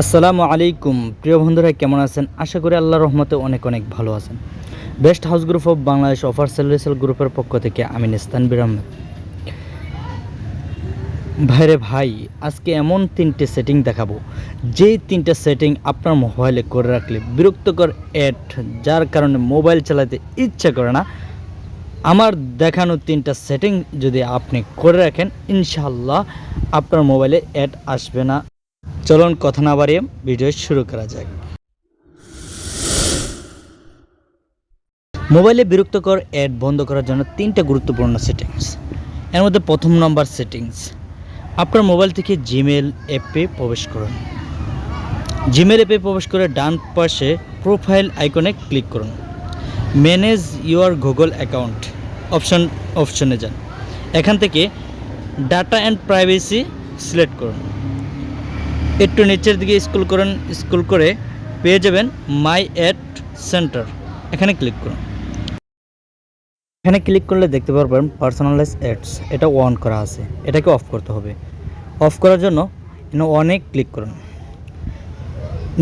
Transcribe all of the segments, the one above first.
আসসালামু আলাইকুম। প্রিয় বন্ধুরা, কেমন আছেন? আশা করি আল্লাহ রহমতে অনেক অনেক ভালো আছেন। Best house group of Bangladesh offer sale গ্রুপের পক্ষ থেকে আমি নিস্তানবির আহমেদ ভাইরে ভাই, আজকে এমন তিনটে সেটিং দেখাবো। যেই তিনটে সেটিং আপনার মোবাইলে করে রাখলে বিরক্তকর অ্যাড যার কারণে মোবাইল চালাতে ইচ্ছা করে না, আমার দেখানো তিনটা সেটিং যদি আপনি করে রাখেন ইনশাল্লাহ আপনার মোবাইলে অ্যাড আসবে না। চলুন কথা না বাড়িয়ে ভিডিও শুরু করা যাক। মোবাইলে বিরক্তকর অ্যাড বন্ধ করার জন্য তিনটা গুরুত্বপূর্ণ সেটিংস এর মধ্যে প্রথম নম্বর সেটিংস আপনার মোবাইল থেকে জিমেল অ্যাপে প্রবেশ করুন। জিমেল অ্যাপে প্রবেশ করে ডান পাশে প্রোফাইল আইকনে ক্লিক করুন। Manage your Google account option অপশনে যান। এখান থেকে ডাটা অ্যান্ড প্রাইভেসি সিলেক্ট করুন। একটু নিচের দিকে স্কুল করেন স্কুল করে পেয়ে যাবেন মাই অ্যাড সেন্টার এখানে ক্লিক করুন। এখানে ক্লিক করলে দেখতে পারবেন পার্সোনালাইজ অ্যাডস এটা অন করা আছে। এটাকে অফ করতে হবে। অফ করার জন্য এখানে অনে ক্লিক করুন।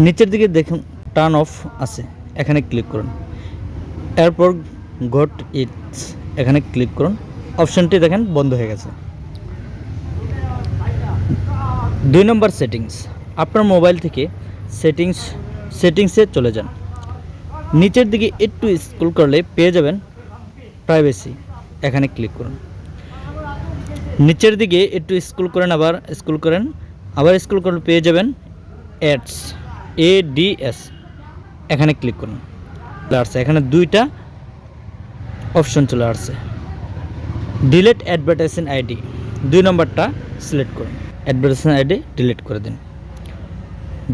নিচের দিকে দেখুন টার্ন অফ আছে। এখানে ক্লিক করুন। এরপর গট ইটস এখানে ক্লিক করুন। অপশনটি দেখেন বন্ধ হয়ে গেছে। দুই নম্বর সেটিংস। আপনার মোবাইল থেকে সেটিংস, সেটিংসে চলে যান। নিচের দিকে একটু স্ক্রল করলে পেয়ে যাবেন প্রাইভেসি। এখানে ক্লিক করুন। নিচের দিকে একটু স্ক্রল করেন আবার, স্ক্রল করেন, আবার স্ক্রল করলে পেয়ে যাবেন অ্যাডস এ ডি এস এখানে ক্লিক করুন। আসছে। এখানে দুইটা অপশন চলে আসছে। Delete advertising ID. দুই নম্বরটা সিলেক্ট করুন। অ্যাডভার্টাইজিং আইডি ডিলিট করে দিন।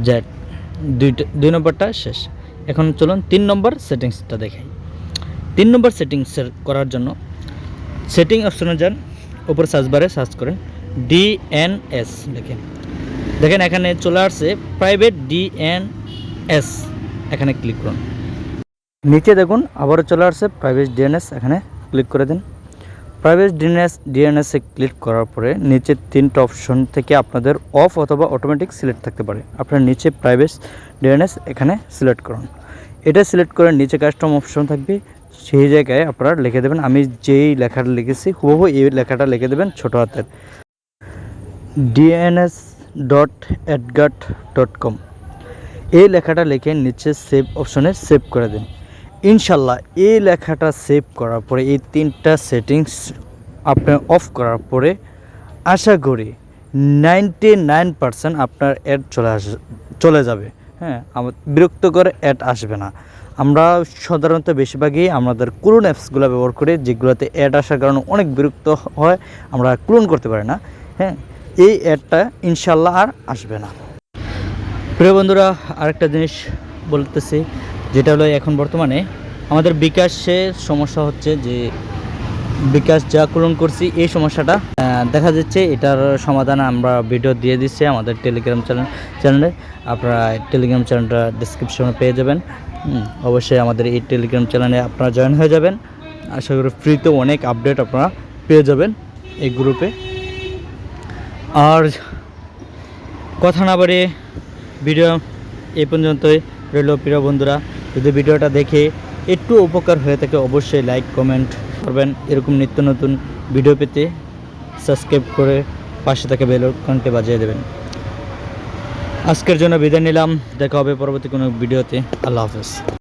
জ্যাট দুইটা, দুই নম্বরটা শেষ। এখন চলুন তিন নম্বর সেটিংসটা দেখাই। তিন নম্বর সেটিংসের করার জন্য সেটিং অপশনে যান, উপর সার্চ বারে সার্চ করেন ডিএনএস দেখেন দেখেন এখানে চলে আসছে প্রাইভেট ডিএনএস এখানে ক্লিক করুন। নিচে দেখুন, আবারও চলে আসছে প্রাইভেট ডিএনএস এখানে ক্লিক করে দিন। প্রাইভেট ডিএনএস, ডিএনএসে ক্লিক করার পরে নিচে তিনটা অপশন থেকে আপনাদের অফ অথবা অটোমেটিক সিলেক্ট থাকতে পারে। আপনার নিচে প্রাইভেট ডিএনএস এখানে সিলেক্ট করুন। এটা সিলেক্ট করে নিচে কাস্টম অপশন থাকবে। সেই জায়গায় আপনারা লিখে দেবেন, আমি যেই লেখাটা লিখেছি, হুবহু এই লেখাটা লিখে দেবেন ছোটো হাতের। DNS dot adguard dot com এই লেখাটা লিখে নিচে সেভ অপশনে সেভ করে দিন। ইনশাল্লাহ এই লেখাটা সেভ করার পরে, এই তিনটা সেটিংস আপনি অফ করার পরে আশা করি নাইনটি নাইন পারসেন্ট আপনার অ্যাড চলে আস, চলে যাবে। হ্যাঁ আমার বিরক্তকর অ্যাড আসবে না। আমরা সাধারণত বেশিরভাগই আমাদের ক্লোন অ্যাপসগুলো ব্যবহার করি, যেগুলোতে অ্যাড আসার কারণে অনেক বিরক্ত হয়, আমরা ক্লোন করতে পারি না। হ্যাঁ এই অ্যাডটা ইনশাল্লাহ আর আসবে না। প্রিয় বন্ধুরা, আরেকটা জিনিস বলতেছি যেটা হলো এখন বর্তমানে আমাদের বিকাশে সমস্যা হচ্ছে যে বিকাশ যা ক্লোন করছি এই সমস্যাটা দেখা যাচ্ছে এটার সমাধান আমরা ভিডিও দিয়ে দিচ্ছি আমাদের টেলিগ্রাম চ্যানেল চ্যানেলে আপনারা টেলিগ্রাম চ্যানেলটা ডিসক্রিপশনে পেয়ে যাবেন। অবশ্যই আমাদের এই টেলিগ্রাম চ্যানেলে আপনারা জয়েন হয়ে যাবেন। আশা করি ফ্রিতে অনেক আপডেট আপনারা পেয়ে যাবেন এই গ্রুপে আর কথা না বাড়িয়ে ভিডিও এ পর্যন্তই। রইল প্রিয় বন্ধুরা যদি ভিডিওটা দেখে একটু উপকার হয়ে থাকে, অবশ্যই লাইক কমেন্ট করবেন। এরকম নিত্য নতুন ভিডিও পেতে সাবস্ক্রাইব করে পাশে থাকা বেল আইকনটি বাজিয়ে দেবেন। আজকের জন্য বিদায় নিলাম। দেখা হবে পরবর্তী কোনো ভিডিওতে আল্লাহ হাফেজ।